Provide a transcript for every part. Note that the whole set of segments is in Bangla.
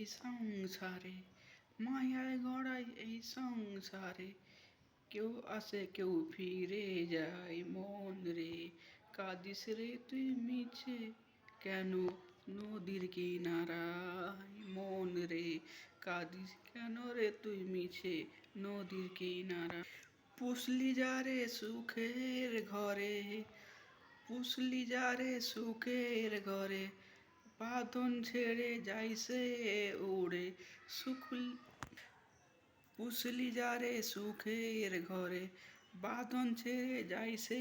এই সংসারে, মায়ায় গড়াই এই সংসারে। কেউ আসে, কেউ ফিরে যায় মন রে। কাঁদিস রে তুই মিছে, কেন নদীর কিনারায় মন রে? কাঁদিস কেন রে তুই মিছে নদীর কিনারা পুষলি যারে সুখের ঘরে, পুষলি যারে সুখের ঘরে। বাঁধন ছেড়ে যাইছে উড়ে। সুখল পুষলি যারে সুখের ঘরে। বাঁধন ছেড়ে যাইছে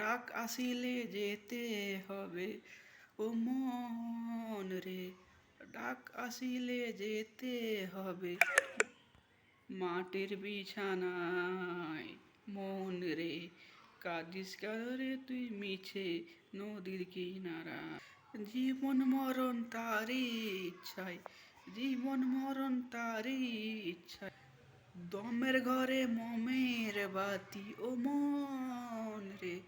ডাক আসিলে যেতে হবে ও মন রে। ডাক আসিলে যেতে হবে মাটির বিছানায় মন রে। কাঁদিস কেন রে তুই মিছে নদীর কিনারা জীবন মরণ তারই ইচ্ছায়, জীবন মরণ তারই ইচ্ছায়। দমের ঘরে মমের বাতি, ও মন রে।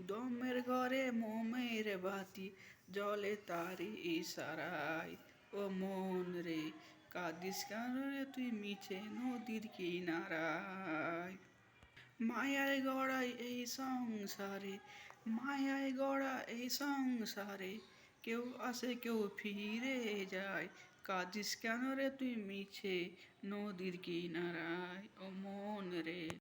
দমের ঘরে মমের বাতি, জলে তারি ইশারায়, ও মন রে। কাঁদিস কেন রে তুই মিছে নদীর কিনারায়? মায়ায় গড়াই এই সংসারে মায়ায় গড়া এই সংসারে কেউ আসে, কেউ ফিরে যায়। কাঁদিস কেন রে তুই মিছে? নদীর কিনারায় ও মন রে।